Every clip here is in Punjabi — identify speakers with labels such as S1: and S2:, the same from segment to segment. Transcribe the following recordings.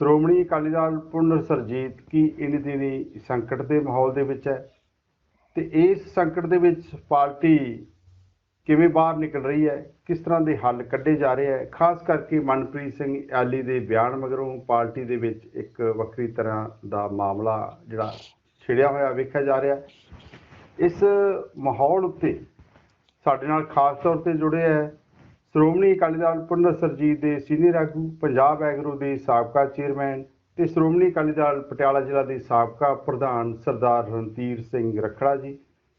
S1: ਸ਼੍ਰੋਮਣੀ ਅਕਾਲੀ ਦਲ ਪੁਨਰ ਸਰਜੀਤ ਕੀ ਇੰਨੀ ਦਿਨੀ ਸੰਕਟ ਦੇ ਮਾਹੌਲ ਦੇ ਵਿੱਚ ਹੈ ਤੇ ਇਸ ਸੰਕਟ ਦੇ ਵਿੱਚ ਪਾਰਟੀ ਕਿਵੇਂ ਬਾਹਰ ਨਿਕਲ ਰਹੀ ਹੈ, ਕਿਸ ਤਰ੍ਹਾਂ ਦੇ ਹੱਲ ਕੱਢੇ ਜਾ ਰਹੇ ਹੈ, ਖਾਸ ਕਰਕੇ ਮਨਪ੍ਰੀਤ ਸਿੰਘ ਆਲੀ ਦੇ ਬਿਆਨ ਮਗਰੋਂ ਪਾਰਟੀ ਦੇ ਵਿੱਚ ਇੱਕ ਵੱਖਰੀ ਤਰ੍ਹਾਂ ਦਾ ਮਾਮਲਾ ਜਿਹੜਾ ਛਿੜਿਆ ਹੋਇਆ ਵੇਖਿਆ ਜਾ ਰਿਹਾ ਇਸ ਮਾਹੌਲ ਉੱਤੇ ਸਾਡੇ ਨਾਲ ਖਾਸ ਤੌਰ ਤੇ ਜੁੜੇ ਹੈ ਸ਼੍ਰੋਮਣੀ ਅਕਾਲੀ ਦਲ ਪੁਨਰ ਸਰਜੀਤ ਦੇ ਸੀਨੀਅਰ ਆਗੂ ਪੰਜਾਬ ਐਗਰੋ ਦੇ ਸਾਬਕਾ ਚੇਅਰਮੈਨ ਤੇ ਸ਼੍ਰੋਮਣੀ ਅਕਾਲੀ ਦਲ ਪਟਿਆਲਾ ਜ਼ਿਲ੍ਹਾ ਦੇ ਸਾਬਕਾ ਪ੍ਰਧਾਨ ਸਰਦਾਰ ਰਣਧੀਰ ਸਿੰਘ ਰਖੜਾ ਜੀ।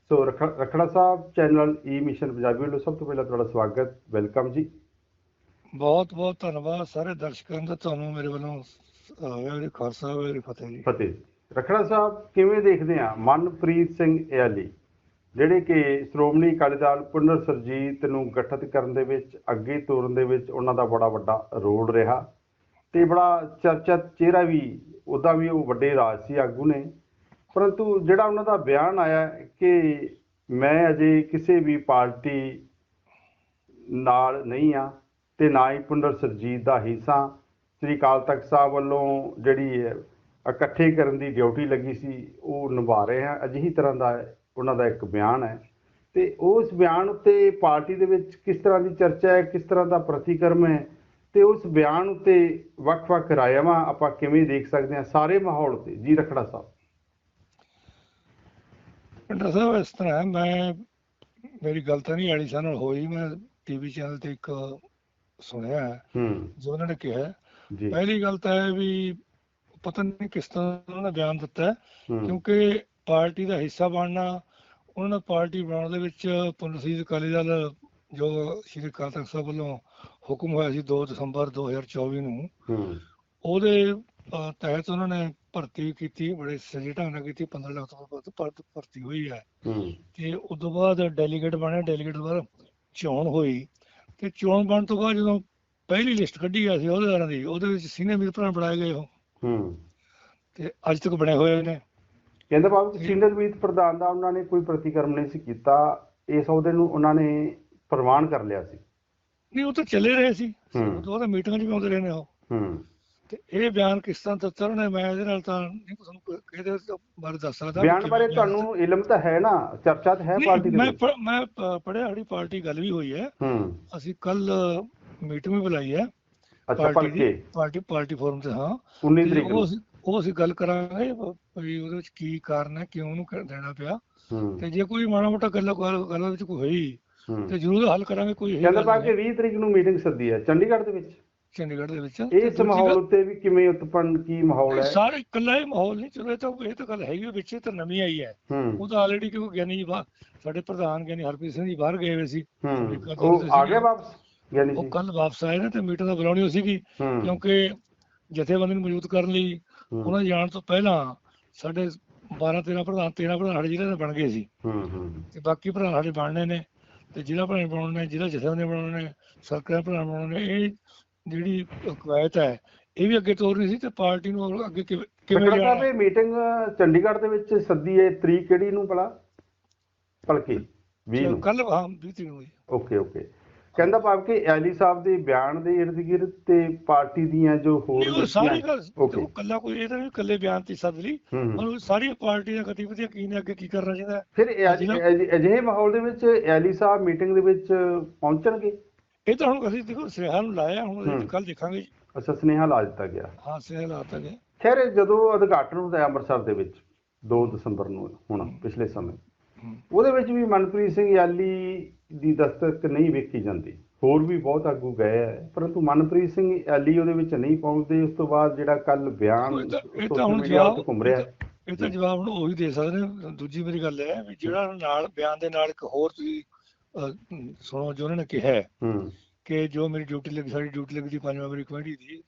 S1: ਸੋ ਰਖ- ਰਖੜਾ ਸਾਹਿਬ ਚੈਨਲ ਈ ਮਿਸ਼ਨ ਪੰਜਾਬੀ ਵੱਲੋਂ ਸਭ ਤੋਂ ਪਹਿਲਾਂ ਤੁਹਾਡਾ ਸਵਾਗਤ ਵੈਲਕਮ ਜੀ।
S2: ਬਹੁਤ ਬਹੁਤ ਧੰਨਵਾਦ ਸਾਰੇ ਦਰਸ਼ਕਾਂ ਦਾ ਤੁਹਾਨੂੰ ਮੇਰੇ ਵੱਲੋਂ ਖਾਲਸਾ ਫਤਿਹ ਜੀ।
S1: ਫਤਿਹ। ਰਖੜਾ ਸਾਹਿਬ ਕਿਵੇਂ ਦੇਖਦੇ ਆ ਮਨਪ੍ਰੀਤ ਸਿੰਘ ਇਆਲੀ ਜਿਹੜੇ ਕਿ ਸ਼੍ਰੋਮਣੀ ਅਕਾਲੀ ਦਲ ਪੁਨਰ ਸਰਜੀਤ ਨੂੰ ਗਠਿਤ ਕਰਨ ਦੇ ਵਿੱਚ, ਅੱਗੇ ਤੋਰਨ ਦੇ ਵਿੱਚ ਉਹਨਾਂ ਦਾ ਬੜਾ ਵੱਡਾ ਰੋਲ ਰਿਹਾ ਤੇ ਬੜਾ ਚਰਚਿਤ ਚਿਹਰਾ ਵੀ, ਉਹਦਾ ਵੀ ਉਹ ਵੱਡੇ ਰਾਜਸੀ ਆਗੂ ਨੇ। ਪਰੰਤੂ ਜਿਹੜਾ ਉਹਨਾਂ ਦਾ ਬਿਆਨ ਆਇਆ ਕਿ ਮੈਂ ਅਜੇ ਕਿਸੇ ਵੀ ਪਾਰਟੀ ਨਾਲ ਨਹੀਂ ਆ ਤੇ ਨਾ ਹੀ ਪੁਨਰ ਸਰਜੀਤ ਦਾ ਹਿੱਸਾ, ਸ੍ਰੀ ਅਕਾਲ ਤਖਤ ਸਾਹਿਬ ਵੱਲੋਂ ਜਿਹੜੀ ਇਕੱਠੇ ਕਰਨ ਦੀ ਡਿਊਟੀ ਲੱਗੀ ਸੀ, ਉਹ ਨਿਭਾ ਰਹੇ ਆ ਅਜਿਹੀ ਤਰ੍ਹਾਂ ਦਾ ਉਹਨਾਂ ਦਾ ਇੱਕ ਬਿਆਨ ਹੈ। ਤੇ ਉਸ ਬਿਆਨ ਉੱਤੇ ਪਾਰਟੀ ਦੇ ਵਿੱਚ ਕਿਸ ਤਰ੍ਹਾਂ ਦੀ ਚਰਚਾ ਹੈ ਕਿਸ ਤਰ੍ਹਾਂ ਦਾ ਪ੍ਰਤੀਕਰਮ ਹੈ ਤੇ ਉਸ ਬਿਆਨ ਉੱਤੇ ਵੱਖ-ਵੱਖ ਰਾਇਆਵਾਂ ਆਪਾਂ ਕਿਵੇਂ ਦੇਖ ਸਕਦੇ ਹਾਂ ਸਾਰੇ ਮਾਹੌਲ ਤੇ? ਜੀ ਰਖੜਾ ਸਾਹਿਬ।
S2: ਪਿੰਡਰ ਸਾਹਿਬ ਇਸ ਤਰ੍ਹਾਂ ਮੈਂ ਮੇਰੀ ਗੱਲ ਤਾਂ ਨਹੀਂ ਆਲੀ ਸਾਹ ਨਾਲ ਹੋਈ ਮੈਂ ਟੀਵੀ ਚੈਨਲ ਤੇ ਇੱਕ ਸੁਣਿਆ ਹੈ ਜੋ ਉਹਨਾਂ ਨੇ ਕਿਹਾ ਪਹਿਲੀ ਗੱਲ ਤਾਂ ਹੈ ਵੀ ਪਤਾ ਨਹੀਂ ਕਿਸ ਤਰ੍ਹਾਂ ਉਹਨਾਂ ਨੇ ਬਿਆਨ ਦਿੱਤਾ ਕਿਉਂਕਿ ਪਾਰਟੀ ਦਾ ਹਿੱਸਾ ਬਣਨਾ ਉਹਨਾਂ ਨੇ ਪਾਰਟੀ ਬਣਾਉਣ ਦੇ ਵਿੱਚ ਪੁਨਰਸੀਤ ਅਕਾਲੀ ਦਲ ਜੋ ਸ਼੍ਰੀ ਅਕਾਲ ਤਖਤ ਸਾਹਿਬ ਵੱਲੋਂ ਹੁਕਮ ਹੋਇਆ ਸੀ 2 ਦਸੰਬਰ 2024 ਨੂੰ ਉਹਦੇ ਤਹਿਤ ਉਹਨਾਂ ਨੇ ਭਰਤੀ ਕੀਤੀ ਬੜੇ ਸਹੀ ਢੰਗ ਨਾਲ ਕੀਤੀ 15 ਲੱਖ ਤੋਂ ਵੱਧ ਭਰਤ- ਹੋਈ ਹੈ। ਤੇ ਉਸ ਤੋਂ ਬਾਅਦ ਡੈਲੀਗੇਟ ਬਣੇ ਡੈਲੀਗੇਟ ਤੋਂ ਬਾਅਦ ਚੋਣ ਹੋਈ। ਤੇ ਚੋਣ ਬਣਨ ਤੋਂ ਬਾਅਦ ਜਦੋਂ ਪਹਿਲੀ ਲਿਸਟ ਕੱਢੀ ਗਿਆ ਸੀ ਅਹੁਦੇਦਾਰਾਂ ਦੀ ਉਹਦੇ ਵਿੱਚ ਸੀਨੀਅਰ ਮੀਤ ਭਰਾ ਬਣਾਏ ਗਏ ਉਹ।
S1: ਹੂੰ।
S2: ਤੇ ਅੱਜ ਤੱਕ ਬਣੇ ਹੋਏ ਨੇ।
S1: ਕਹਿੰਦੇ ਬਾਬੂ ਸੀਨੀਅਰ ਮੀਤ ਪ੍ਰਧਾਨ ਦਾ ਉਹਨਾਂ ਨੇ ਕੋਈ ਪ੍ਰਤੀਕਰਮ ਨਹੀਂ ਸੀ ਕੀਤਾ ਇਸ ਅਹੁਦੇ ਨੂੰ ਉਹਨਾਂ ਨੇ ਪ੍ਰਵਾਨ ਕਰ ਲਿਆ ਸੀ।
S2: ਨਹੀਂ ਉਹ ਤਾਂ ਚੱਲੇ ਰਹੇ ਸੀ। ਉਹ ਤਾਂ ਮੀਟਿੰਗਾਂ 'ਚ ਵੀ ਆਉਂਦੇ ਰਹੇ ਨੇ ਉਹ।
S1: ਹੂੰ।
S2: ਤੇ ਇਹ ਬਿਆਨ ਕਿਸ ਤਰ੍ਹਾਂ ਦਿੱਤਾ ਉਹਨੇ ਮੈਂ ਇਹਦੇ ਨਾਲ ਤਾਂ ਨਹੀਂ ਤੁਹਾਨੂੰ ਇਹਦੇ ਬਾਰੇ ਦੱਸ ਸਕਦਾ।
S1: ਬਿਆਨ ਬਾਰੇ ਤੁਹਾਨੂੰ ਇਲਮ ਤਾਂ ਹੈ ਨਾ ਚਰਚਾ ਤਾਂ ਹੈ ਪਾਰਟੀ ਦੇ
S2: ਮੈਂ ਮੈਂ ਪ- ਪੜ੍ਹਿਆ ਸਾਡੀ ਪਾਰਟੀ ਗੱਲ ਵੀ ਹੋਈ ਹੈ।
S1: ਹੂੰ।
S2: ਅਸੀਂ ਕੱਲ ਮੀਟਿੰਗ ਵੀ ਬੁਲਾਈ ਹੈ।
S1: ਅੱਛਾ
S2: ਪਾਰਟੀ ਪਾਰਟੀ ਪਾਰਟੀ ਫੋਰਮ ਤੇ ਹਾਂ।
S1: 19
S2: ਤੇ
S1: ਤਰੀਕ ਨੂੰ।
S2: ਉਹ ਅਸੀਂ ਗੱਲ ਕਰਾਂਗੇ ਵੀ ਉਹਦੇ ਵਿੱਚ ਕੀ ਕਾਰਨ ਹੈ ਕਿਉਂ ਉਹਨੂੰ ਦੇਣਾ ਪਿਆ। ਤੇ ਜੇ ਕੋਈ ਮਾੜਾ ਮੋਟਾ ਗੱਲ ਗੱਲ ਵਿੱਚ ਕੋਈ ਹੋਈ ਤੇ ਜ਼ਰੂਰ ਹੱਲ ਕਰਾਂਗੇ ਕੋਈ
S1: ਕਹਿੰਦਾ ਪਾ ਕਿ 20 ਤਰੀਕ ਨੂੰ ਮੀਟਿੰਗ ਸੱਦੀ ਹੈ ਚੰਡੀਗੜ੍ਹ ਦੇ ਵਿੱਚ।
S2: ਚੰਡੀਗੜ੍ਹ ਦੇ ਵਿੱਚ।
S1: ਇਸ ਮਾਹੌਲ ਉੱਤੇ ਵੀ ਕਿਵੇਂ ਉਤਪੰਨ ਕੀ ਮਾਹੌਲ ਹੈ?
S2: ਸਾਰੇ ਇਕੱਲਾ ਹੀ ਮਾਹੌਲ ਨਹੀਂ ਚਲੋ ਇਹ ਤਾਂ ਇਹ ਤਾਂ ਗੱਲ ਹੈਗੀ ਵਿੱਚ ਤਾਂ ਨਵੀਂ ਆਈ ਹੈ। ਉਹ ਤਾਂ ਆਲਰੇਡੀ ਕਿਉਂਕਿ ਗਿਆਨੀ ਜੀ ਸਾਡੇ ਪ੍ਰਧਾਨ ਗਿਆਨੀ ਹਰਪ੍ਰੀਤ ਸਿੰਘ ਜੀ ਬਾਹਰ ਗਏ ਹੋਏ ਸੀ।
S1: ਉਹ ਆ। ਗਿਆ ਵਾਪਸ
S2: ਉਹ ਕੱਲ ਵਾਪਸ ਆਏ ਨੇ ਤੇ ਮੀਟਿੰਗ ਤਾਂ ਬੁਲਾਉਣੀ ਸੀਗੀ ਕਿਉਂਕਿ ਜਥੇਬੰਦੀ ਨੂੰ ਮਜ਼ਬੂਤ ਕਰਨ ਲਈ ਉਹਨਾਂ ਦੇ ਜਾਣ ਤੋਂ ਪਹਿਲਾਂ ਸਾਡੇ 12 13 ਪ੍ਰਧਾਨ 13 ਪ੍ਰਧਾਨ ਸਾਡੇ ਜ਼ਿਲ੍ਹੇ ਦੇ ਬਣ ਗਏ ਸੀ।
S1: ਹੂੰ ਹੂੰ
S2: ਤੇ ਬਾਕੀ ਪ੍ਰਧਾਨ ਸਾਡੇ ਬਣਨੇ ਨੇ ਤੇ ਜ਼ਿਲ੍ਹਾ ਪ੍ਰਧਾਨ ਬਣਾਉਣੇ ਨੇ ਜ਼ਿਲ੍ਹਾ ਜਥੇਬੰਦੀ ਬਣਾਉਣੇ ਨੇ ਸਰਕਾਰ ਪ੍ਰਧਾਨ ਬਣਾਉਣੇ ਨੇ ਇਹ ਜਿਹੜੀ ਕਵਾਇਤ ਹੈ ਇਹ ਵੀ ਅੱਗੇ ਤੋਰਨੀ ਸੀ ਤੇ ਪਾਰਟੀ ਨੂੰ ਅੱਗੇ ਕਿਵੇਂ ਜਾਣਾ
S1: ਇਹ ਮੀਟਿੰਗ ਚੰਡੀਗੜ੍ਹ ਦੇ ਵਿੱਚ ਸੱਦੀ ਹੈ ਤਰੀਕ ਕਿਹੜੀ ਨੂੰ ਭਲਾ? ਭਲਕੇ। 20 ਨੂੰ।
S2: ਕੱਲ ਹਾਂ 20 ਤਰੀਕ ਨੂੰ
S1: ਓਕੇ ਓਕੇ। ਕਹਿੰਦਾ ਭਾਵ ਕਿ ਐਲੀ ਸਾਹਿਬ ਦੇ ਬਿਆਨ ਦੇ ਇਰਦ ਗਿਰਦ ਤੇ ਪਾਰਟੀ ਦੀਆਂ ਜੋ ਹੋਰ
S2: ਸਾਰੀ ਗੱਲ ਉਹ ਕੱਲਾ ਕੋਈ ਇਹ ਤਾਂ ਨਹੀਂ ਕੱਲੇ ਬਿਆਨ ਤੇ ਸੱਦ ਲਈ। ਸਾਰੀ ਪਾਰਟੀਆਂ ਗਤੀਵਿਧੀਆਂ ਕੀ ਨੇ ਅੱਗੇ ਕੀ ਕਰਨਾ ਚਾਹੀਦਾ।
S1: ਫਿਰ
S2: ਅਜਿਹਾ-
S1: ਅਜ- ਅਜਿਹੇ ਮਾਹੌਲ ਦੇ ਵਿੱਚ ਐਲੀ ਸਾਹਿਬ ਮੀਟਿੰਗ ਦੇ ਵਿੱਚ ਪਹੁੰਚਣਗੇ?
S2: ਇਹ ਤਾਂ ਹੁਣ ਅਸੀਂ ਦੇਖੋ ਸਿਆਹ ਨੂੰ ਲਾਇਆ ਹੁਣ। ਕੱਲ ਦੇਖਾਂਗੇ।
S1: ਅੱਛਾ ਸੁਨੇਹਾ ਲਾ ਦਿੱਤਾ ਗਿਆ।
S2: ਹਾਂ ਸਿਆਹ ਲਾਤਾ ਗਿਆ।
S1: ਖੈਰ ਜਦੋਂ ਉਦਘਾਟਨ ਹੁੰਦਾ ਅੰਮ੍ਰਿਤਸਰ ਦੇ ਵਿੱਚ 2 ਦਸੰਬਰ ਨੂੰ ਹੁਣ ਪਿਛਲੇ ਸਮੇਂ। ਉਹਦੇ ਵਿੱਚ ਵੀ ਮਨਪ੍ਰੀਤ ਸਿੰਘ ਯਾਲੀ ਦੀ ਦਸਤਕ ਨਹੀਂ ਵੇਖੀ ਜਾਂਦੀ। ਹੋਰ ਵੀ ਬਹੁਤ ਆਗੂ ਗਏ ਹੈ ਪਰੰਤੂ ਮਨਪ੍ਰੀਤ ਸਿੰਘ ਯਾਲੀ ਉਹਦੇ ਵਿੱਚ ਨਹੀਂ ਪਹੁੰਚਦੇ। ਉਸ ਤੋਂ ਬਾਅਦ ਜਿਹੜਾ ਕੱਲ ਬਿਆਨ
S2: ਇਹ ਤਾਂ- ਹੁਣ ਜਵਾਬ-
S1: ਘੁੰਮ ਰਿਹਾ।
S2: ਇਹ ਤਾਂ ਜਵਾਬ ਹੁਣ ਉਹੀ ਦੇ ਸਕਦੇ ਨੇ। ਦੂਜੀ ਮੇਰੀ ਗੱਲ ਹੈ ਵੀ ਜਿਹੜਾ ਨਾਲ ਬਿਆਨ ਦੇ ਨਾਲ ਇੱਕ ਹੋਰ ਤੁਸੀਂ ਸੁਣੋ ਜੋ ਉਹਨਾਂ ਨੇ ਕਿਹਾ ਕਿ ਜੋ ਮੇਰੀ ਡਿਊਟੀ ਲੱਗੀ ਸਾਡੀ ਡਿਊਟੀ ਲੱਗੀ ਸੀ ਪੰਜ ਮੈਂਬਰੀ ਕਮੇਟੀ ਦੀ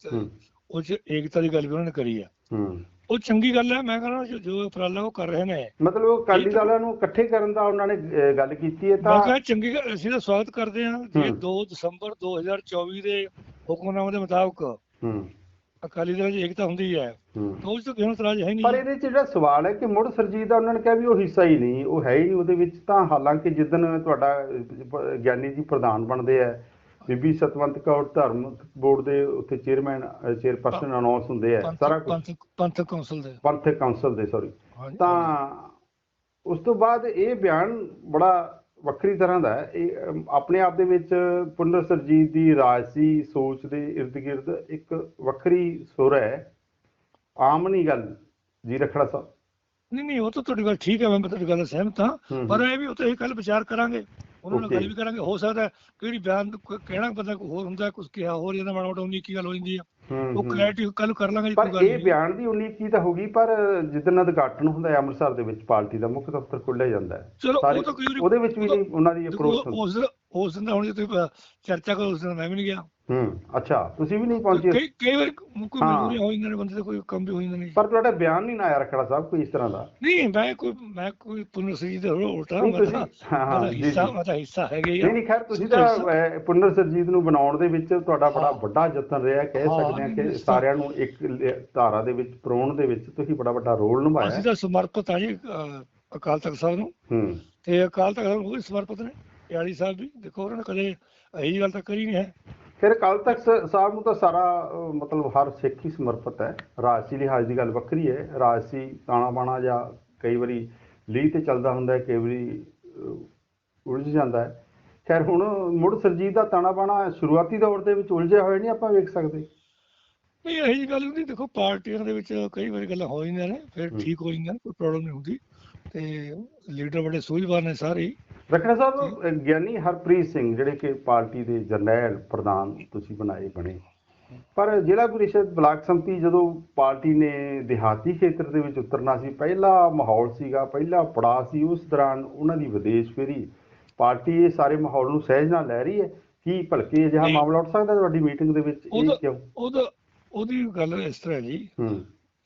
S2: ਉਹ ਚ ਏਕਤਾ ਦੀ ਗੱਲ ਵੀ ਉਹਨਾਂ ਨੇ ਕਰੀ ਹੂੰ। ਉਹ ਚੰਗੀ ਗੱਲ ਹੈ ਮੈਂ ਕਹਿੰਦਾ ਜੋ- ਉਪਰਾਲਾ ਉਹ ਕਰ ਰਹੇ ਨੇ।
S1: ਮਤਲਬ ਉਹ ਅਕਾਲੀ ਦਲਾਂ ਨੂੰ ਇਕੱਠੇ ਕਰਨ ਦਾ ਉਹਨਾਂ ਨੇ ਗੱਲ ਕੀਤੀ ਹੈ
S2: ਮੈਂ
S1: ਤਾਂ
S2: ਕਿਹਾ ਚੰਗੀ ਗੱਲ ਅਸੀਂ ਤਾਂ ਸਵਾਗਤ ਕਰਦੇ ਹਾਂ ਜੇ
S1: ਹੂੰ।
S2: 2 ਦਸੰਬਰ 2024 ਦੇ ਹੁਕਮਨਾਮੇ ਦੇ ਮੁਤਾਬਕ
S1: ਹੂੰ।
S2: ਅਕਾਲੀ ਦਲ 'ਚ ਏਕਤਾ ਹੁੰਦੀ ਹੈ।
S1: ਹੂੰ।
S2: ਤਾਂ ਉਸ ਤੋਂ ਕਿਉਂ ਇਤਰਾਜ਼ ਹੈ
S1: ਪਰ
S2: ਨਹੀਂ।
S1: ਇਹਦੇ ਚ ਜਿਹੜਾ ਸਵਾਲ ਹੈ ਕਿ ਮੁੜ ਸਰਜੀਤ ਦਾ ਉਹਨਾਂ ਨੇ ਕਿਹਾ ਵੀ ਉਹ ਹਿੱਸਾ ਹੀ ਨਹੀਂ ਉਹ ਹੈ ਹੀ ਨਹੀਂ ਉਹਦੇ ਵਿੱਚ ਤਾਂ ਹਾਲਾਂਕਿ ਜਿੱਦਨ ਤੁਹਾਡਾ ਗਿਆਨੀ ਜੀ ਪ੍ਰਧਾਨ ਬਣਦੇ ਆ ਬੀਬੀ ਸਤਵੰਤ ਕੌਰ ਧਰਮ ਬੋਰਡ ਦੇ ਉੱਥੇ ਚੇਅਰਮੈਨ ਚੇਅਰਪਰਸਨ ਅਨਾਉਂਸ ਹੁੰਦੇ ਆ ਸਾਰਾ ਕੁਝ
S2: ਪੰਥ ਪੰਥਕ ਕੌਂਸਲ ਦੇ।
S1: ਪੰਥਕ ਕਾਉਂਸਲ ਦੇ ਸੌਰੀ। ਤਾਂ ਉਸ ਤੋਂ ਬਾਅਦ ਇਹ ਬਿਆਨ ਬੜਾ ਵੱਖਰੀ ਤਰ੍ਹਾਂ ਦਾ ਹੈ। ਇਹ ਆਪਣੇ ਆਪ ਦੇ ਵਿੱਚ ਪੁੰਨਰ ਸਰਜੀਤ ਦੀ ਰਾਜਸੀ ਸੋਚ ਦੇ ਇਰਦ ਗਿਰਦ ਇੱਕ ਵੱਖਰੀ ਸੁਰ ਹੈ। ਆਮ ਨਹੀਂ ਗੱਲ ਜੀ ਰਖੜਾ ਸਾਹਿਬ।
S2: ਨਹੀਂ ਨਹੀਂ ਉਹ ਤਾਂ ਤੁਹਾਡੀ ਗੱਲ ਠੀਕ ਹੈ ਮੈਂ ਤੁਹਾਡੀ ਗੱਲ ਸਹਿਮਤ ਹਾਂ। ਪਰ। ਇਹ ਵੀ ਉੱਤੇ ਇਹ ਕੱਲ ਵਿਚਾਰ ਕਰਾਂਗੇ। ਉਹਨਾਂ ਨਾਲ. ਗੱਲ ਵੀ ਕਰਾਂਗੇ ਹੋ ਸਕਦਾ ਕਿਹੜੀ ਬਿਆਨ ਕਹਿਣਾ ਬੰਦਾ ਕੋਈ ਹੋਰ ਹੁੰਦਾ ਕੁਝ ਕਿਹਾ ਹੋਰ ਜਾਂਦਾ ਮਾੜਾ ਮੋਟਾ ਉਨੀ ਕੀ ਗੱਲ ਹੋ ਜਾਂਦੀ ਆ ਉਹ। ਕਲੈਰਿਟੀ ਕੱਲ ਕਰ ਲਾਂਗੇ
S1: ਪਰ ਇਹ ਬਿਆਨ ਦੀ ਉਨੀ ਕੀ ਤਾਂ ਹੋਗੀ ਪਰ ਜਿੱਦਣ ਉਦਘਾਟਨ ਹੁੰਦਾ ਹੈ ਅੰਮ੍ਰਿਤਸਰ ਦੇ ਵਿੱਚ ਪਾਰਟੀ ਦਾ ਮੁੱਖ ਦਫ਼ਤਰ ਖੁੱਲ੍ਹਿਆ ਜਾਂਦਾ ਹੈ
S2: ਚਲੋ
S1: ਉਹਦੇ ਵਿੱਚ ਵੀ ਉਹਨਾਂ ਦੀ ਅਪਰੋਚ
S2: ਉਸ ਉਸ ਦਿਨ ਤਾਂ ਹੁਣ ਜੇ ਤੁਸੀਂ ਚਰਚਾ ਕਰੋ ਉਸ ਦਿਨ ਮੈਂ ਵੀ ਨਹੀਂ ਗਿਆ
S1: ਹੂੰ ਅੱਛਾ ਤੁਸੀਂ ਵੀ ਨਹੀਂ ਪਹੁੰਚੇ
S2: ਕਈ ਕਈ ਵਾਰ ਕੋਈ। ਮਜਬੂਰੀ ਹੋ ਜਾਂਦੀ ਨੇ ਬੰਦੇ ਦੇ ਕੋਈ ਕੰਮ ਵੀ ਹੋ ਜਾਂਦਾ ਨਹੀਂ
S1: ਪਰ ਤੁਹਾਡਾ ਬਿਆਨ ਨਹੀਂ ਨਾ ਆਇਆ ਰਖੜਾ ਸਾਹਿਬ ਕੋਈ ਇਸ ਤਰ੍ਹਾਂ ਦਾ
S2: ਨਹੀਂ ਮੈਂ ਕੋਈ ਮੈਂ ਕੋਈ ਪੁਨਰ ਸ੍ਰੀ ਦੇ ਉਲਟਾ ਮੈਂ ਤਾਂ ਤਾਂ ਹਿੱਸਾ। ਮੈਂ ਤਾਂ ਹਿੱਸਾ ਹੈਗੇ
S1: ਨਹੀਂ ਨਹੀਂ ਖੈਰ ਤੁਸੀਂ ਤਾਂ
S2: ਤਾਂ
S1: ਪੁਨਰ ਸਰਜੀਤ ਨੂੰ ਬਣਾਉਣ ਦੇ ਵਿੱਚ ਤੁਹਾਡਾ ਬੜਾ। ਵੱਡਾ ਯਤਨ ਰਿਹਾ ਕਹਿ ਸਕਦੇ ਹਾਂ ਕਿ ਸਾਰਿਆਂ ਨੂੰ ਇੱਕ ਧਾਰਾ ਦੇ ਵਿੱਚ ਪਰੋਣ ਦੇ ਵਿੱਚ ਤੁਸੀਂ ਬੜਾ ਵੱਡਾ ਰੋਲ ਨਿਭਾਇਆ
S2: ਅਸੀਂ। ਤਾਂ ਸਮਰਪਿਤ ਆ ਜੀ ਅਕਾਲ ਤਖਤ ਸਾਹਿਬ ਨੂੰ
S1: ਹੂੰ
S2: ਤੇ ਅਕਾਲ ਤਖਤ ਸਾਹਿਬ ਨੂੰ ਸਮਰਪਿਤ ਨੇ ਯਾਲੀ ਸਾਹਿਬ ਵੀ ਦੇਖੋ ਉਹਨਾਂ ਨੇ ਕਦੇ ਇਹੀ ਗੱਲ ਤਾਂ ਕਰੀ ਨਹੀਂ ਹੈ।
S1: ਫਿਰ ਕੱਲ ਤੱਕ ਸਾਹਿਬ ਨੂੰ ਤਾਂ ਸਾਰਾ ਮਤਲਬ ਹਰ ਸਿੱਖ ਹੀ ਸਮਰਪਿਤ ਹੈ। ਰਾਜਸੀ ਲਿਹਾਜ਼ ਦੀ ਗੱਲ ਵੱਖਰੀ ਹੈ। ਰਾਜਸੀ ਤਾਣਾ ਬਾਣਾ ਜਾਂ ਕਈ ਵਾਰੀ ਲੀਹ ਤੇ ਚੱਲਦਾ ਹੁੰਦਾ ਹੈ ਕਈ ਵਾਰੀ ਉਲਝ ਜਾਂਦਾ ਹੈ। ਖੈਰ ਹੁਣ ਮੁੜ ਸਰਜੀਤ ਦਾ ਤਾਣਾ ਬਾਣਾ ਸ਼ੁਰੂਆਤੀ ਦੌਰ ਦੇ ਵਿੱਚ ਉਲਝਿਆ ਹੋਇਆ ਨਹੀਂ ਆਪਾਂ ਵੇਖ ਸਕਦੇ?
S2: ਨਹੀਂ ਇਹੋ ਗੱਲ ਨਹੀਂ ਦੇਖੋ ਪਾਰਟੀਆਂ ਦੇ ਵਿੱਚ ਕਈ ਵਾਰੀ ਗੱਲਾਂ ਹੋ ਜਾਂਦੀਆਂ ਨੇ ਫਿਰ। ਠੀਕ ਹੋ ਜਾਂਦੀਆਂ ਕੋਈ ਪ੍ਰੋਬਲਮ ਨਹੀਂ ਹੁੰਦੀ। ਤੇ ਲੀਡਰ ਬੜੇ ਸੂਝਵਾਨ ਨੇ ਸਾਰੇ।
S1: ਰਖੜਾ ਸਾਹਿਬ ਗਿਆਨੀ ਹਰਪ੍ਰੀਤ ਸਿੰਘ ਜਿਹੜੇ ਕਿ ਪਾਰਟੀ ਦੇ ਜਰਨੈਲ ਪ੍ਰਧਾਨ ਤੁਸੀਂ ਬਣਾਏ ਬਣੇ। ਪਰ ਜ਼ਿਲ੍ਹਾ ਪ੍ਰੀਸ਼ਦ ਬਲਾਕ ਸੰਮਤੀ ਜਦੋਂ ਪਾਰਟੀ ਨੇ ਦਿਹਾਤੀ ਖੇਤਰ ਦੇ ਵਿੱਚ ਉਤਰਨਾ ਸੀ ਪਹਿਲਾ ਮਾਹੌਲ ਸੀਗਾ ਪਹਿਲਾ ਪੜਾਅ ਸੀ ਉਸ ਦੌਰਾਨ ਉਹਨਾਂ ਦੀ ਵਿਦੇਸ਼ ਫੇਰੀ ਪਾਰਟੀ ਇਹ ਸਾਰੇ ਮਾਹੌਲ ਨੂੰ ਸਹਿਜ ਨਾਲ ਲੈ ਰਹੀ ਹੈ। ਕੀ ਭਲਕੇ ਅਜਿਹਾ। ਮਾਮਲਾ ਉੱਠ ਸਕਦਾ ਤੁਹਾਡੀ ਮੀਟਿੰਗ ਦੇ ਵਿੱਚ? ਇਹ ਕਿਉਂ?
S2: ਉਹਦਾ ਉਹਦੀ ਗੱਲ ਇਸ ਤਰ੍ਹਾਂ ਜੀ।
S1: ਹੂੰ।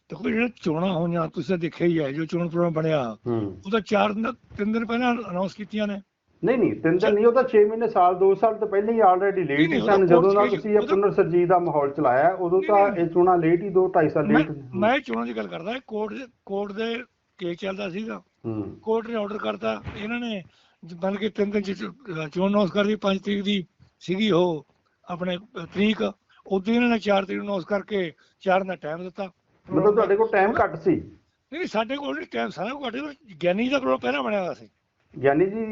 S2: ਦੇਖੋ ਜਿਹੜਾ ਚੋਣਾਂ ਹੋਈਆਂ ਤੁਸੀਂ ਤਾਂ ਦੇਖਿਆ ਹੀ ਹੈ ਜੋ ਚੋਣ ਪ੍ਰੋਗਰਾਮ ਬਣਿਆ
S1: ਹੂੰ।
S2: ਉਹਦਾ 4 ਦਿਨ ਤਿੰਨ ਦਿਨ ਪਹਿਲਾਂ ਅਨਾਉਂਸ ਕੀਤੀਆਂ ਨੇ।
S1: ਨਹੀਂ ਨਹੀਂ ਤਿੰਨ ਦਿਨ ਨਹੀਂ ਉਹ ਤਾਂ 6 ਮਹੀਨੇ ਸਾਲ 2 ਸਾਲ ਤੋਂ ਪਹਿਲਾਂ ਹੀ ਆਲਰੇਡੀ ਲੇਟ ਹੀ ਸਨ ਜਦੋਂ ਦਾ ਤੁਸੀਂ ਇਹ ਪੁਨਰ ਸਰਜੀਤ ਦਾ ਮਾਹੌਲ ਚਲਾਇਆ ਉਦੋਂ ਤਾਂ। ਇਹ ਚੋਣਾਂ ਲੇਟ ਹੀ 2 2.5 ਸਾਲ ਲੇਟ
S2: ਮੈਂ ਚੋਣਾਂ ਦੀ ਗੱਲ ਕਰਦਾ ਕੋਰਟ ਕੋਰਟ ਦੇ ਕੇਸ ਚੱਲਦਾ ਸੀਗਾ। ਕੋਰਟ ਨੇ ਆਰਡਰ ਕਰਤਾ ਇਹਨਾਂ ਨੇ ਬਣ ਕੇ ਤਿੰਨ ਦਿਨ ਚੋਣ ਅਨਾਉਂਸ ਕਰਦੀ 5 ਤਰੀਕ ਦੀ ਸੀਗੀ ਉਹ ਆਪਣੇ ਤਰੀਕ ਉਦੋਂ ਇਹਨਾਂ ਨੇ 4 ਤਰੀਕ ਨੂੰ ਅਨਾਉਂਸ ਕਰਕੇ 4 ਦਾ ਟਾਈਮ ਦਿੱਤਾ।
S1: ਮਤਲਬ ਤੁਹਾਡੇ ਕੋਲ ਟਾਈਮ ਘੱਟ ਸੀ।
S2: ਨਹੀਂ ਨਹੀਂ, ਸਾਡੇ ਕੋਲ ਨਹੀਂ ਟਾਈਮ ਸਾਰਾ ਘੱਟ ਗਿਆਨੀ ਦਾ ਪ੍ਰੋਗਰਾਮ ਪਹਿਲਾਂ ਬਣਿਆ ਹੋਇਆ ਸੀ।
S1: ਗਿਆਨੀ ਜੀ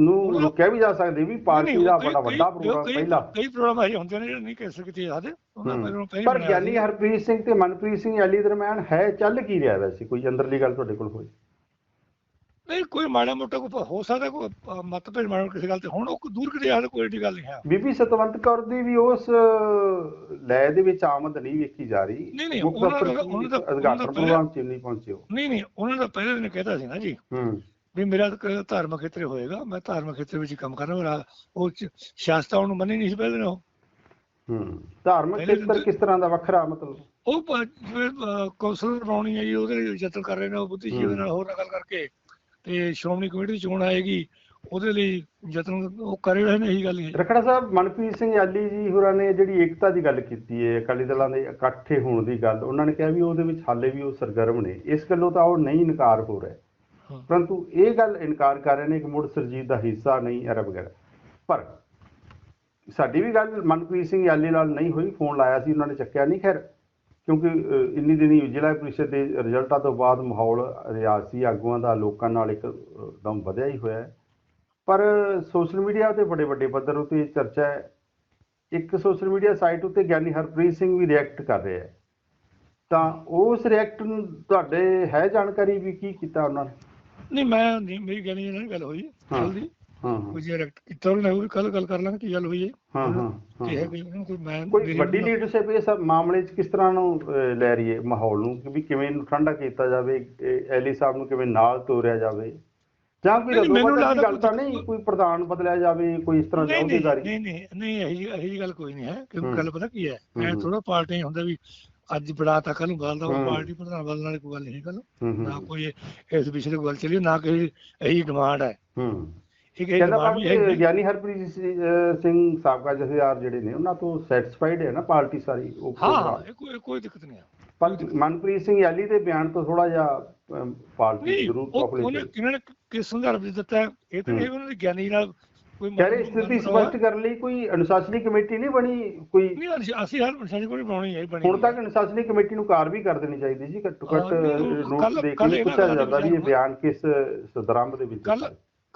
S1: ਨੂੰ ਰੁਕਿਆ ਵੀ ਜਾ ਸਕਦੇ ਵੀ ਪਾਰਟੀ ਦਾ ਬੜਾ ਵੱਡਾ ਪ੍ਰੋਗਰਾਮ ਪਹਿਲਾ।
S2: ਕਈ ਪ੍ਰੋਗਰਾਮ ਅਜੇ ਹੁੰਦੇ ਨੇ ਜਿਹੜੇ ਨਹੀਂ ਕਹਿ ਸਕਦੇ ਪਹਿਲਾਂ
S1: ਪਰ ਗਿਆਨੀ। ਹਰਪ੍ਰੀਤ ਸਿੰਘ ਤੇ ਮਨਪ੍ਰੀਤ ਸਿੰਘ ਐਲੀ ਦਰਮਿਆਨ ਹੈ ਚੱਲ ਕੀ ਰਿਹਾ ਵੈਸੇ? ਕੋਈ ਅੰਦਰਲੀ ਗੱਲ ਤੁਹਾਡੇ ਕੋਲ ਹੋਈ?
S2: ਨਹੀਂ ਕੋਈ ਮਾੜਾ ਮੋਟਾ ਕੋਈ ਹੋ ਸਕਦਾ ਕੋਈ ਮਤਭੇਦ ਮਾੜਾ ਕਿਸੇ ਗੱਲ ਤੇ। ਹੁਣ ਉਹ ਦੂਰ ਕਿਤੇ ਹਾਲ ਕੋਈ ਏਡੀ ਗੱਲ ਨਹੀਂ ਹੈ।
S1: ਬੀਬੀ ਸਤਵੰਤ ਕੌਰ ਦੀ ਵੀ ਉਸ ਲੈ ਦੇ ਵਿੱਚ ਆਮਦ ਨਹੀਂ ਵੇਖੀ ਜਾ ਰਹੀ।
S2: ਨਹੀਂ, ਨਹੀਂ, ਉਹਨਾਂ ਦਾ- ਦਾ
S1: ਪ੍ਰੋਗਰਾਮ 'ਚ ਨਹੀਂ ਪਹੁੰਚੇ
S2: ਨਹੀਂ ਨਹੀਂ ਉਹਨਾਂ ਦਾ ਪਹਿਲੇ ਦਿਨ ਕਹਿਤਾ ਸੀ ਨਾ ਜੀ
S1: ਹੂੰ।
S2: ਵੀ ਮੇਰਾ ਧਾਰਮਿਕ ਖੇਤਰ ਹੋਏਗਾ ਮੈਂ ਧਾਰਮਿਕ ਖੇਤਰ ਵਿੱਚ ਕੰਮ ਕਰਨਾ ਮੇਰਾ ਉਹ ਸ਼ਾਸਤਰਾਂ ਨੂੰ ਮੰਨੇ ਨਹੀਂ ਸੀ ਪਹਿਲੇ ਉਹ।
S1: ਹੂੰ। ਧਾਰਮਿਕ ਖੇਤਰ ਕਿਸ ਤਰ੍ਹਾਂ ਦਾ ਵੱਖਰਾ ਮਤਲਬ?
S2: ਉਹ ਪ- ਜਿਵੇਂ ਅਹ, ਕੌਂਸਲ ਬਣਾਉਣੀ ਹੈ ਜੀ ਉਹਦੇ ਲਈ ਯਤਨ ਕਰ ਰਹੇ ਨੇ ਉਹ ਬੁੱਧੀਜੀਵੀ
S1: ਹੂੰ।
S2: ਨਾਲ ਹੋਰ ਗੱਲ ਕਰਕੇ। ਤੇ ਸ਼੍ਰੋਮਣੀ ਕਮੇਟੀ ਦੀ ਚੋਣ ਆਏਗੀ ਉਹਦੇ ਲਈ ਯਤਨ ਉਹ ਕਰ ਰਹੇ ਨੇ ਇਹੀ ਗੱਲ ਹੈ।
S1: ਰਖੜਾ ਸਾਹਿਬ ਮਨਪ੍ਰੀਤ ਸਿੰਘ ਆਲੀ ਜੀ ਹੋਰਾਂ ਨੇ ਜਿਹੜੀ ਏਕਤਾ ਦੀ ਗੱਲ ਕੀਤੀ ਹੈ ਅਕਾਲੀ ਦਲਾਂ ਦੇ ਇਕੱਠੇ ਹੋਣ ਦੀ ਗੱਲ ਉਹਨਾਂ ਨੇ ਕਿਹਾ ਵੀ ਉਹਦੇ ਵਿੱਚ ਹਾਲੇ ਵੀ ਉਹ ਸਰਗਰਮ ਨੇ। ਇਸ ਗੱਲੋਂ ਤਾਂ ਉਹ ਨਹੀਂ ਇਨਕਾਰ ਹੋ ਰਿਹਾ।
S2: ਹਾਂ।
S1: ਪਰੰਤੂ ਇਹ ਗੱਲ ਇਨਕਾਰ ਕਰ ਰਹੇ ਨੇ ਕਿ ਮੁੜ ਸਰਜੀਤ ਦਾ ਹਿੱਸਾ ਨਹੀਂ ਅਰਬ ਵਗੈਰਾ। ਪਰ ਸਾਡੀ ਵੀ ਗੱਲ ਮਨਪ੍ਰੀਤ ਸਿੰਘ ਆਲੀ ਨਾਲ ਨਹੀਂ ਹੋਈ ਫੋਨ ਲਾਇਆ ਸੀ ਉਹਨਾਂ ਨੇ ਚੱਕਿਆ ਨਹੀਂ ਖੈਰ। ਕਿਉਂਕਿ ਇੰਨੀ ਦਿਨੀ ਜ਼ਿਲ੍ਹਾ ਪ੍ਰੀਸ਼ਦ ਦੇ ਰਿਜ਼ਲਟਾਂ ਤੋਂ ਬਾਅਦ ਮਾਹੌਲ ਰਿਆਸੀ ਆਗੂਆਂ ਦਾ ਲੋਕਾਂ ਨਾਲ ਇੱਕ ਦਮ ਵਧਿਆ ਹੀ ਹੋਇਆ ਹੈ। ਪਰ ਸੋਸ਼ਲ ਮੀਡੀਆ ਤੇ ਬੜੇ ਵੱਡੇ ਪੱਧਰ ਉਤੇ ਚਰਚਾ ਹੈ। ਇੱਕ ਸੋਸ਼ਲ ਮੀਡੀਆ ਸਾਈਟ ਉਤੇ ਗਿਆਨੀ ਹਰਪ੍ਰੀਤ ਸਿੰਘ ਵੀ ਰਿਐਕਟ ਕਰ ਰਿਹਾ ਹੈ। ਤਾਂ ਉਸ ਰਿਐਕਟ ਨੂੰ ਤੁਹਾਡੇ ਹੈ ਜਾਣਕਾਰੀ ਵੀ ਕੀ ਕੀਤਾ ਉਹਨਾਂ ਨੇ?
S2: ਨਹੀਂ ਮੈਂ ਨਹੀਂ ਮੇਰੀ ਗੱਲ ਨਹੀਂ ਨਾਲ ਗੱਲ ਹੋਈ। ਜਲਦੀ
S1: ਹਾਂ ਹਾਂ।
S2: ਕੋਈ ਡਾਇਰੈਕਟ ਕੀਤਾ ਉਹਨੇ ਉਹ ਵੀ ਕੱਲ ਗੱਲ ਕਰ ਲਾਂਗੇ ਕੀ ਗੱਲ ਹੋਈ ਹੈ।
S1: ਹਾਂ ਹਾਂ
S2: ਕੀ ਹੈ
S1: ਹਾਂ
S2: ਕੋਈ ਉਹਨੂੰ ਕੋਈ ਮੈਂ
S1: ਕੋਈ ਵੱਡੀ ਲੀਡਰਸ਼ਿਪ ਇਸ ਮਾਮਲੇ 'ਚ ਕਿਸ ਤਰ੍ਹਾਂ ਨੂੰ ਲੈ ਰਹੀ ਹੈ ਮਾਹੌਲ ਨੂੰ? ਕਿ ਵੀ ਕਿਵੇਂ ਇਹਨੂੰ ਠੰਡਾ ਕੀਤਾ ਜਾਵੇ ਇਹ ਐਲੀ ਸਾਹਿਬ ਨੂੰ ਕਿਵੇਂ ਨਾਲ ਤੋਰਿਆ ਜਾਵੇ? ਜਾਂ ਕੋਈ ਰਦੋਬਤ ਦੀ
S2: ਲੱਗਦਾ
S1: ਗੱਲ ਤਾਂ ਨਹੀਂ ਕੋਈ ਪ੍ਰਧਾਨ ਬਦਲਿਆ ਜਾਵੇ ਕੋਈ ਇਸ ਤਰ੍ਹਾਂ ਦੀ ਅਹੁਦੇਦਾਰੀ
S2: ਨਹੀਂ ਨਹੀਂ ਨਹੀਂ ਇਹੀ ਇਹੀ ਗੱਲ ਕੋਈ ਨਹੀਂ ਹੈ। ਕਿਉਂਕਿ ਗੱਲ ਪਤਾ ਕੀ ਹੈ?
S1: ਹੂੰ।
S2: ਥੋੜਾ ਪਾਰਟੀ ਹੁੰਦਾ ਵੀ ਅੱਜ ਬੜਾਤਾ ਕੱਲ ਨੂੰ ਬਦਲਦਾ ਉਹ
S1: ਹੂੰ।
S2: ਪਾਰਟੀ ਪ੍ਰਧਾਨ ਬਦਲਣ ਵਾਲੀ ਕੋਈ ਗੱਲ ਨਹੀਂ ਗੱਲ। ਨਾ ਕੋਈ ਇਸ ਵਿਸ਼ੇ ਤੇ ਗੱਲ ਚੱਲੀ ਨਾ ਕੋਈ ਇਹੀ ਡਿਮਾਂਡ ਹੈ।
S1: ਹੂੰ
S2: ਠੀਕ ਹੈ
S1: ਕਹਿੰਦਾ
S2: ਵੀ ਹੈ
S1: ਗਿਆਨੀ ਹਰਪ੍ਰੀਤ ਸਿੰਘ ਸਾਬਕਾ ਜਥੇਦਾਰ ਜਿਹੜੇ ਨੇ ਉਹਨਾਂ ਤੋਂ ਸੈਟੀਸਫਾਈਡ ਹੈ ਨਾ ਪਾਰਟੀ ਸਾਰੀ ਉਹ
S2: ਹਾਂ ਹਾਂ। ਇਹ ਕੋਈ ਕੋਈ ਦਿੱਕਤ ਨਹੀਂ
S1: ਪਰ ਮਨਪ੍ਰੀਤ ਸਿੰਘ ਯਾਲੀ ਦੇ ਬਿਆਨ ਤੋਂ ਥੋੜਾ ਜਿਹਾ ਪਾਰਟੀ ਜ਼ਰੂਰ
S2: ਉਹ- ਉਹਨੇ ਕਿਹਨਾਂ ਕਿਸ ਸੰਦਰਭ ਵਿੱਚ ਦਿੱਤਾ? ਇਹ ਤਾਂ। ਇਹ ਉਹਨਾਂ ਦੇ ਗਿਆਨੀ ਨਾਲ ਕੋਈ
S1: ਕਹਿ ਰਹੇ
S2: ਮਨ-
S1: ਸਥਿਤੀ। ਸਪਸ਼ਟ ਕਰਨ ਲਈ ਕੋਈ ਅਨੁਸ਼ਾਸਨੀ ਕਮੇਟੀ ਨਹੀਂ ਬਣੀ ਕੋਈ
S2: ਨਹੀਂ ਅਸੀਂ- ਹਰ ਪਰਸੈਂਟ ਕੋਈ ਬਣਾਉਣੀ ਹੈ ਬਣੀ
S1: ਹੁਣ ਤੱਕ ਅਨੁਸ਼ਾਸਨੀ ਕਮੇਟੀ ਨੂੰ ਕਾਰ ਵੀ ਕਰ ਦੇਣੀ ਚਾਹੀਦੀ ਸੀ ਘੱਟੋ ਘੱਟ
S2: ਹਾਂ, ਨਹੀਂ, ਉਹ
S1: ਨੋਟ
S2: ਕੱਲ੍ਹ-
S1: ਦੇ ਕੇ ਪੁੱਛਿਆ ਜਾਂਦਾ ਵੀ ਇਹ ਬਿਆਨ ਕਿਸ ਸੰਦਰਭ ਦੇ ਵਿੱਚ
S2: ਕੱਲ।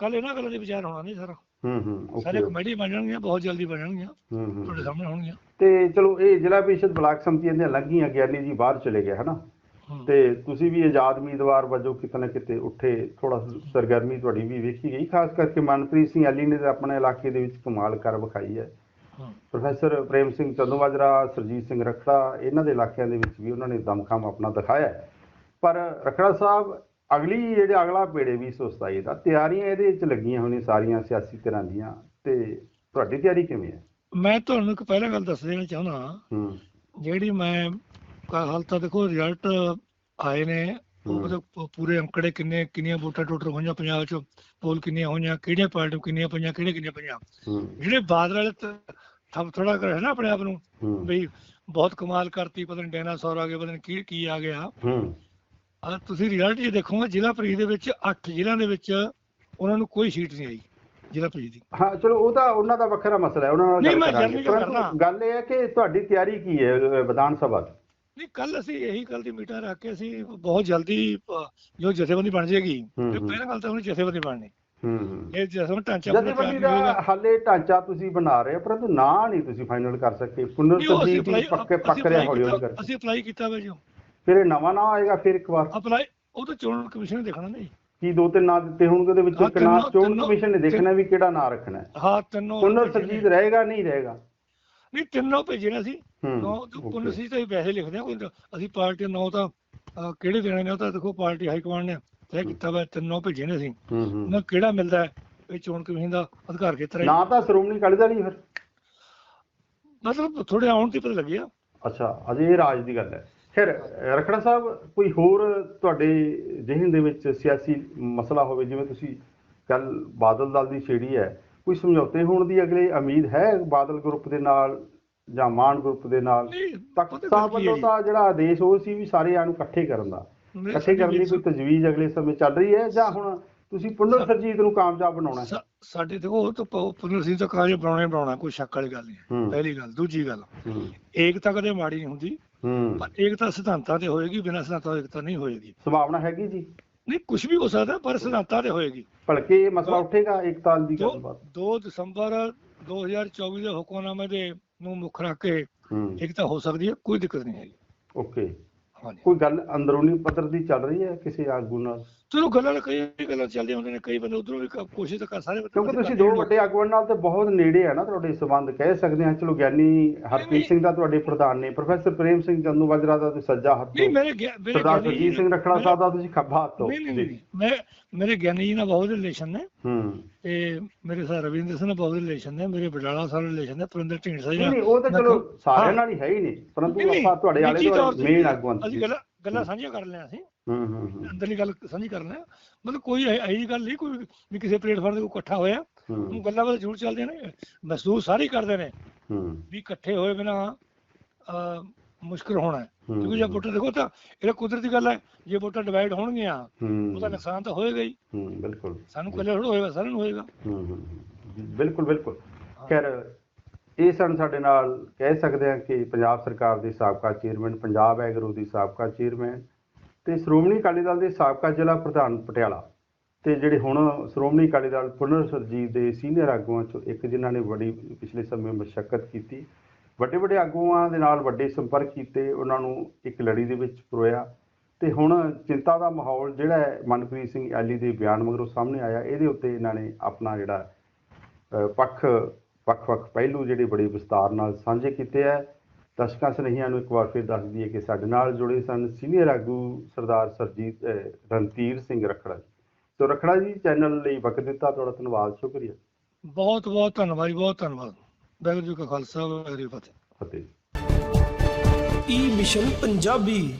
S2: ਕੱਲ ਇਹਨਾਂ ਗੱਲਾਂ ਦੇ ਵਿਚਾਰ ਹੋਣਾ ਨਹੀਂ ਸਰ
S1: ਹੂੰ ਹੂੰ
S2: ਸਾਰੇ ਕਮੇਟੀ ਬਣ ਜਾਣਗੀਆਂ ਬਹੁਤ ਜਲਦੀ ਬਣ ਜਾਣਗੀਆਂ
S1: ਹੂੰ ਹੂੰ
S2: ਤੁਹਾਡੇ ਸਾਹਮਣੇ ਹੋਣਗੀਆਂ
S1: ਤੇ ਚਲੋ ਇਹ ਜ਼ਿਲ੍ਹਾ ਪ੍ਰੀਸ਼ਦ ਬਲਾਕ ਸੰਮਤੀਆਂ ਦੀਆਂ ਲੱਗੀਆਂ ਗਿਆਨੀ ਜੀ ਬਾਹਰ ਚਲੇ ਗਏ ਹਨਾ
S2: ਹੂੰ।
S1: ਤੇ ਤੁਸੀਂ ਵੀ ਆਜ਼ਾਦ ਉਮੀਦਵਾਰ ਵਜੋਂ ਕਿਤੇ ਨਾ ਕਿਤੇ ਉੱਠੇ ਥੋੜਾ ਸਰਗਰਮੀ ਤੁਹਾਡੀ ਵੀ ਵੇਖੀ ਗਈ ਖਾਸ ਕਰਕੇ ਮਨਪ੍ਰੀਤ ਸਿੰਘ ਅਲੀ ਨੇ ਆਪਣੇ ਇਲਾਕੇ ਦੇ ਵਿੱਚ ਕਮਾਲ ਕਰ ਵਿਖਾਈ ਹੈ
S2: ਹੂੰ।
S1: ਪ੍ਰੋਫੈਸਰ ਪ੍ਰੇਮ ਸਿੰਘ ਚੰਦੂਮਾਜਰਾ ਸਰਜੀਤ ਸਿੰਘ ਰਖੜਾ ਇਹਨਾਂ ਦੇ ਇਲਾਕਿਆਂ ਦੇ ਵਿੱਚ ਵੀ ਉਹਨਾਂ ਨੇ ਦਮਖਮ ਆਪਣਾ ਦਿਖਾਇਆ ਹੈ। ਪਰ ਰਖੜਾ ਸਾਹਿਬ ਅਗਲੀ ਜਿਹੜੇ ਅਗਲਾ ਪੇੜੇ 2027 ਦਾ ਤਿਆਰੀਆਂ ਇਹਦੇ ਵਿੱਚ ਲੱਗੀਆਂ ਹੋਣੀਆਂ ਸਾਰੀਆਂ ਸਿਆਸੀ ਧਿਰਾਂ ਦੀਆਂ ਤੇ ਤੁਹਾਡੀ ਤਿਆਰੀ ਕਿਵੇਂ ਹੈ?
S2: ਮੈਂ ਤੁਹਾਨੂੰ ਇੱਕ ਪਹਿਲਾਂ ਗੱਲ ਦੱਸ ਦੇਣਾ ਚਾਹੁੰਦਾ
S1: ਹੂੰ।
S2: ਜਿਹੜੀ ਮੈਂ ਹਾਲ ਤਾਂ ਦੇਖੋ ਰਿਜ਼ਲਟ ਆਏ ਨੇ
S1: ਹੂੰ।
S2: ਉਹਦੇ ਪ- ਪੂਰੇ ਅੰਕੜੇ ਕਿੰਨੇ ਕਿੰਨੀਆਂ ਵੋਟਾਂ ਟੋਟਲ ਹੋਈਆਂ ਪੰਜਾਬ 'ਚ ਪੋਲ ਕਿੰਨੀਆਂ ਹੋਈਆਂ ਕਿਹੜੀਆਂ ਪਾਰਟੀਆਂ ਕਿੰਨੀਆਂ ਪਈਆਂ ਕਿਹੜੇ ਕਿੰਨੀਆਂ ਪਈਆਂ। ਜਿਹੜੇ ਬਾਦਲ ਵਾਲੇ ਥਮ ਥੋੜਾ ਕਰ ਹੈ ਨਾ ਆਪਣੇ ਆਪ ਨੂੰ ਵੀ ਬਹੁਤ ਕਮਾਲ ਕਰਤੀ ਪਤਾ ਨਹੀਂ ਡਾਇਨਾਸੌਰ ਆ ਗਏ ਪਤਾ ਨਹੀਂ ਕੀ ਕੀ ਆ ਗਿਆ। ਆ ਤੁਸੀਂ ਰਿਜ਼ਲਟ ਜੇ ਦੇਖੋਗੇ ਜ਼ਿਲ੍ਹਾ ਪ੍ਰੀਸ਼ਦ ਦੇ ਵਿੱਚ 8 ਜ਼ਿਲ੍ਹਿਆਂ ਦੇ ਵਿੱਚ ਉਹਨਾਂ ਨੂੰ ਕੋਈ ਸੀਟ ਨਹੀਂ ਆਈ ਜ਼ਿਲ੍ਹਾ ਪ੍ਰੀਸ਼ਦ ਦੀ।
S1: ਹਾਂ ਚਲੋ ਉਹ ਤਾਂ ਉਹਨਾਂ ਦਾ ਵੱਖਰਾ ਮਸਲਾ ਹੈ ਉਹਨਾਂ ਨਾਲ
S2: ਨਹੀਂ,
S1: ਗੱਲ
S2: ਮੈਂ
S1: ਕਰਾਂਗੇ।
S2: ਗੱਲ
S1: ਪਰੰਤੂ
S2: ਕਰਨਾ।
S1: ਗੱਲ ਇਹ ਹੈ ਕਿ ਤੁਹਾਡੀ ਤਿਆਰੀ ਕੀ ਹੈ ਵਿਧਾਨ ਸਭਾ ਦੀ?
S2: ਨਹੀਂ ਕੱਲ ਅਸੀਂ ਇਹੀ ਗੱਲ ਦੀ ਮੀਟਿੰਗ ਰੱਖ ਕੇ ਅਸੀਂ ਬਹੁਤ ਜਲਦੀ ਜੋ ਜਥੇਬੰਦੀ ਬਣ ਜਾਏਗੀ ਤੇ। ਪਹਿਲਾਂ ਗੱਲ ਤਾਂ ਉਹਨੂੰ ਜਥੇਬੰਦੀ ਬਣਨੀ।
S1: ਹੂੰ
S2: ਇਹ ਜਥੇਬੰਦੀ ਢਾਂਚਾ
S1: ਜਥੇਬੰਦੀ ਦਾ। ਹਾਲੇ ਢਾਂਚਾ ਤੁਸੀਂ ਬਣਾ ਰਹੇ ਹੋ ਪਰੰਤੂ ਨਾਂ ਨਹੀਂ ਤੁਸੀਂ ਫਾਈਨਲ ਕਰ ਸਕੇ। ਪੁਨਰ
S2: apply-
S1: ਪੱਕੇ ਪੱਕ ਰਿਹਾ ਹੌਲੀ ਹੌਲੀ ਕਰਕੇ।
S2: ਅਸੀਂ ਅਪਲਾਈ ਕੀਤਾ ਵਾ ਜੋ
S1: ਫਿਰ ਇਹ ਨਵਾਂ ਨਾਂ ਆਏਗਾ ਫਿਰ ਇੱਕ ਵਾਰ।
S2: ਅਪਲਾਈ ਉਹ ਤਾਂ ਚੋਣ ਕਮਿਸ਼ਨ ਨੇ ਦੇਖਣਾ ਨਹੀਂ
S1: ਕੀ ਦੋ ਤਿੰਨ ਨਾਂ ਦਿੱਤੇ ਹੋਣਗੇ ਉਹਦੇ ਵਿੱਚ? ਇੱਕ ਨਾਂ ਚੋਣ ਕਮਿਸ਼ਨ ਨੇ ਦੇਖਣਾ ਵੀ ਕਿਹੜਾ ਨਾਂ ਰੱਖਣਾ ਹੈ।
S2: ਹਾਂ ਤਿੰਨੋਂ
S1: ਪੁਨਰ ਸਰਜੀਤ ਰਹੇਗਾ ਨਹੀਂ ਰਹੇਗਾ?
S2: ਨਹੀਂ ਤਿੰਨੋਂ ਭੇਜਣਾ ਸੀ ਨੌ। ਪੁਨਰ ਸੀ ਤਾਂ ਵੈਸੇ ਲਿਖਦੇ ਆ ਕੋਈ ਅਸੀਂ ਪਾਰਟੀ ਨੌ ਤਾਂ ਕਿਹੜੇ ਦੇਣੇ ਨੇ ਉਹ ਤਾਂ ਦੇਖੋ ਪਾਰਟੀ ਹਾਈ ਕਮਾਂਡ ਨੇ ਤੈਅ ਕੀਤਾ ਵਾ ਤਿੰਨੋਂ ਭੇਜੇ ਨੇ ਅਸੀਂ। ਉਹਨਾਂ ਕਿਹੜਾ ਮਿਲਦਾ ਇਹ ਚੋਣ ਕਮਿਸ਼ਨ ਦਾ ਅਧਿਕਾਰ ਖੇਤਰ ਹੈ?
S1: ਨਾਂ ਤਾਂ ਸ਼੍ਰੋਮਣੀ ਅਕਾਲੀ ਦਲ ਹੀ ਫਿਰ।
S2: ਮਤਲਬ ਥੋੜੇ ਆਉਣ ਤੇ ਪਤਾ ਲੱਗਿਆ।
S1: ਅੱਛਾ ਅਜੇ ਇਹ ਰਾਜ ਦੀ ਗੱਲ ਹੈ। ਫਿਰ ਰਖੜਾ ਸਾਹਿਬ ਕੋਈ ਹੋਰ ਤੁਹਾਡੇ ਜ਼ਿਹਨ ਦੇ ਵਿੱਚ ਸਿਆਸੀ ਮਸਲਾ ਹੋਵੇ ਜਿਵੇਂ ਤੁਸੀਂ ਕੱਲ ਬਾਦਲ ਦਲ ਦੀ ਛੇੜੀ ਹੈ ਕੋਈ ਸਮਝੌਤੇ ਹੋਣ ਦੀ ਅਗਲੇ ਉਮੀਦ ਹੈ ਬਾਦਲ ਗਰੁੱਪ ਦੇ ਨਾਲ ਜਾਂ ਮਾਨ ਗਰੁੱਪ ਦੇ ਨਾਲ? ਤਖਤ ਸਾਹਿਬ ਵੱਲੋਂ? ਤਾਂ ਜਿਹੜਾ ਆਦੇਸ਼ ਉਹ ਸੀ ਵੀ ਸਾਰੇ ਨੂੰ ਇਕੱਠੇ ਕਰਨ ਦਾ। ਇਕੱਠੇ ਕਰਨ ਦੀ ਕੋਈ ਤਜਵੀਜ਼ ਅਗਲੇ ਸਮੇਂ ਚੱਲ ਰਹੀ ਹੈ ਜਾਂ ਹੁਣ ਤੁਸੀਂ ਪੁਨਰ ਸਰਜੀਤ ਨੂੰ ਕਾਮਯਾਬ ਬਣਾਉਣਾ ਹੈ?
S2: ਸਾਡੇ ਦੇਖੋ ਉਹ ਤਾਂ ਪੁਨਰ ਸਿੰਘ ਤਾਂ ਕਾਜ ਬਣਾਉਣਾ ਬਣਾਉਣਾ ਕੋਈ ਸ਼ੱਕ ਵਾਲੀ ਗੱਲ ਨਹੀਂ। ਪਹਿਲੀ ਗੱਲ। ਦੂਜੀ ਗੱਲ ਏਕਤਾ ਕਦੇ ਮਾੜੀ ਨਹੀਂ ਹੁੰਦੀ।
S1: ਹੂੰ।
S2: ਪਰ ਏਕਤਾ ਸਿਧਾਂਤਾਂ ਤੇ ਹੋਏਗੀ ਬਿਨਾਂ ਸਿਧਾਂਤਾਂ ਤੋਂ ਏਕਤਾ ਨਹੀਂ ਹੋਏਗੀ।
S1: ਸੰਭਾਵਨਾ ਹੈਗੀ ਜੀ।
S2: ਨਹੀਂ ਕੁਝ ਵੀ ਹੋ ਸਕਦਾ ਪਰ ਸਿਧਾਂਤਾਂ ਤੇ ਹੋਏਗੀ।
S1: ਭਲਕੇ ਇਹ ਮਸਲਾ ਉੱਠੇਗਾ ਇਕਤਾਲ ਦੀ ਗੱਲਬਾਤ।
S2: 2 ਦਸੰਬਰ 2024 ਦੇ ਹੁਕਮਨਾਮੇ ਦੇ ਨੂੰ ਮੁੱਖ ਰੱਖ ਕੇ ਏਕਤਾ ਹੋ ਸਕਦੀ ਹੈ ਕੋਈ ਦਿੱਕਤ ਨਹੀਂ ਹੈਗੀ।
S1: ਓਕੇ।
S2: ਹਾਂਜੀ।
S1: ਕੋਈ ਗੱਲ ਅੰਦਰੂਨੀ ਪੱਧਰ ਦੀ ਚੱਲ ਰਹੀ ਹੈ ਕਿਸੇ ਆਗੂ ਨਾਲ?
S2: ਚਲੋ ਗੱਲਾਂ ਕਈ ਗੱਲਾਂ ਚੱਲਦੀਆਂ ਹੁੰਦੀਆਂ ਨੇ ਕਈ ਬੰਦੇ ਉਧਰੋਂ ਵੀ ਕੋਸ਼ਿਸ਼ ਤਾਂ ਕਰ ਸਾਰੇ
S1: ਕਿਉਂਕਿ ਤੁਸੀਂ ਦੋ। ਵੱਡੇ ਆਗੂਆਂ ਨਾਲ ਤੇ ਬਹੁਤ ਨੇੜੇ ਆ ਨਾ ਤੁਹਾਡੇ ਸਬੰਧ ਕਹਿ ਸਕਦੇ ਹਾਂ ਚਲੋ ਗਿਆਨੀ ਹਰਪ੍ਰੀਤ ਸਿੰਘ ਦਾ ਤੁਹਾਡੇ ਪ੍ਰਧਾਨ ਨੇ ਪ੍ਰੋਫੈਸਰ ਪ੍ਰੇਮ ਸਿੰਘ ਚੰਦੂ ਮਾਜਰਾ ਦਾ ਤੁਸੀਂ ਸੱਜਾ ਹੱਥ
S2: ਨਹੀਂ ਮੇਰੇ ਮੇਰੇ
S1: ਸਰਦਾਰ ਸਰਜੀਤ ਸਿੰਘ ਰਖੜਾ ਸਾਹਿਬ ਦਾ ਤੁਸੀਂ ਖੱਬਾ ਹੱਥ ਹੋ
S2: ਮੈਂ ਮੇਰੇ ਗਿਆਨੀ ਜੀ ਨਾਲ ਬਹੁਤ ਰਿਲੇਸ਼ਨ ਨੇ।
S1: ਹੂੰ।
S2: ਤੇ ਮੇਰੇ ਸਰ ਰਵਿੰਦਰ ਸਿੰਘ ਨਾਲ ਬਹੁਤ ਰਿਲੇਸ਼ਨ ਨੇ ਮੇਰੇ ਬਡਾਲਾ ਸਾਹਿਬ ਰਿਲੇਸ਼ਨ ਨੇ ਪੁਰਿੰਦਰ ਢੀਂਡਸਾ ਜੀ
S1: ਨਹੀਂ
S2: ਨਾਲ।
S1: ਉਹ ਤਾਂ ਚਲੋ ਸਾਰਿਆਂ। ਨਾਲ ਹੀ ਹੈ ਹੀ ਨਹੀਂ ਪਰੰਤੂ ਆਪਾਂ ਤੁਹਾਡੇ
S2: ਤੇ
S1: ਮੇਨ ਆਗੂਆਂ
S2: ਅਸੀਂ ਗੱਲਾਂ ਗੱਲਾਂ ਸਾਂਝੀਆਂ ਕਰ ਲਿਆ ਅਸੀਂ
S1: ਹੂੰ ਹੂੰ
S2: ਅੰਦਰਲੀ ਗੱਲ ਸਾਂਝੀ ਕਰ ਲਿਆ ਮਤਲਬ ਕੋਈ ਇਹੀ ਗੱਲ ਨਹੀਂ ਕੋਈ ਵੀ ਕਿਸੇ ਪਲੇਟਫਾਰਮ ਤੇ ਕੋਈ ਇਕੱਠਾ ਹੋਇਆ। ਉਹ ਗੱਲਾਂ ਬਾਤ ਜ਼ਰੂਰ ਚੱਲਦੀਆਂ ਨੇ ਮਹਿਸੂਸ ਸਾਰੇ ਕਰਦੇ ਨੇ
S1: ਹੂੰ।
S2: ਵੀ ਇਕੱਠੇ ਹੋਏ ਬਿਨਾ ਅ ਮੁਸ਼ਕਲ ਹੋਣਾ। ਕਿਉਂਕਿ ਜੇ ਵੋਟਾਂ ਦੇਖੋ ਤਾਂ ਇਹ ਕੁਦਰਤੀ ਗੱਲ ਹੈ ਜੇ ਵੋਟਾਂ ਡਿਵਾਈਡ ਹੋਣਗੀਆਂ ਉਹਦਾ ਨੁਕਸਾਨ ਤਾਂ ਹੋਏਗਾ ਹੀ।
S1: ਹੂੰ ਬਿਲਕੁਲ।
S2: ਸਾਨੂੰ ਇਕੱਲੇ ਥੋੜ੍ਹਾ ਹੋਏਗਾ ਸਾਰਿਆਂ ਨੂੰ ਹੋਏਗਾ।
S1: ਹੂੰ ਹੂੰ, ਹੂੰ। ਬਿਲਕੁਲ ਬਿਲਕੁਲ। ਖੈਰ ਇਹ ਸਨ ਸਾਡੇ ਨਾਲ ਕਹਿ ਸਕਦੇ ਹਾਂ ਕਿ ਪੰਜਾਬ ਸਰਕਾਰ ਦੇ ਸਾਬਕਾ ਚੇਅਰਮੈਨ ਪੰਜਾਬ ਐਗਰੋ ਦੀ ਸਾਬਕਾ ਚੇਅਰਮੈਨ ਤੇ ਸ਼੍ਰੋਮਣੀ ਅਕਾਲੀ ਦਲ ਦੇ ਸਾਬਕਾ ਜ਼ਿਲ੍ਹਾ ਪ੍ਰਧਾਨ ਪਟਿਆਲਾ ਤੇ ਜਿਹੜੇ ਹੁਣ ਸ਼੍ਰੋਮਣੀ ਅਕਾਲੀ ਦਲ ਪੁਨਰ ਸਰਜੀਤ ਦੇ ਸੀਨੀਅਰ ਆਗੂਆਂ ਚੋਂ ਇੱਕ ਜਿਨ੍ਹਾਂ ਨੇ ਬੜੀ ਪਿਛਲੇ ਸਮੇਂ ਮਸ਼ੱਕਤ ਕੀਤੀ, ਵੱਡੇ ਵੱਡੇ ਆਗੂਆਂ ਦੇ ਨਾਲ ਵੱਡੇ ਸੰਪਰਕ ਕੀਤੇ, ਉਹਨਾਂ ਨੂੰ ਇੱਕ ਲੜੀ ਦੇ ਵਿੱਚ ਪਰੋਇਆ ਤੇ ਹੁਣ ਚਿੰਤਾ ਦਾ ਮਾਹੌਲ ਜਿਹੜਾ ਹੈ ਮਨਪ੍ਰੀਤ ਸਿੰਘ ਐਲੀ ਦੇ ਬਿਆਨ ਮਗਰੋਂ ਸਾਹਮਣੇ ਆਇਆ, ਇਹਦੇ ਉੱਤੇ ਇਹਨਾਂ ਨੇ ਆਪਣਾ ਜਿਹੜਾ ਪੱਖ ਵੱਖ-ਵੱਖ ਪਹਿਲੂ ਜਿਹੜੇ ਬੜੇ ਵਿਸਤਾਰ ਨਾਲ ਸਾਂਝੇ ਕੀਤੇ ਹੈ। ਦਰਸ਼ਕਾਂ ਸਨੇਹੀਆਂ ਨੂੰ ਇੱਕ ਵਾਰ ਫਿਰ ਦੱਸ ਦਈਏ ਕਿ ਸਾਡੇ ਨਾਲ ਜੁੜੇ ਸਨ ਸੀਨੀਅਰ ਆਗੂ ਸਰਦਾਰ ਸਰਜੀਤ ਰਣਤੀਰ ਸਿੰਘ ਰਖੜਾ ਜੀ। ਸੋ ਰਖੜਾ ਜੀ ਚੈਨਲ ਲਈ ਵਕਤ ਦਿੱਤਾ ਤੁਹਾਡਾ ਧੰਨਵਾਦ ਸ਼ੁਕਰੀਆ।
S2: ਬਹੁਤ ਬਹੁਤ ਧੰਨਵਾਦ ਜੀ ਬਹੁਤ ਧੰਨਵਾਦ। ਵਾਹਿਗੁਰੂ ਜੀ ਕਾ ਖਾਲਸਾ ਵਾਹਿਗੁਰੂ ਫਤਿਹ।
S1: ਫਤਿਹ।
S3: ਈ ਮਿਸ਼ਨ ਪੰਜਾਬੀ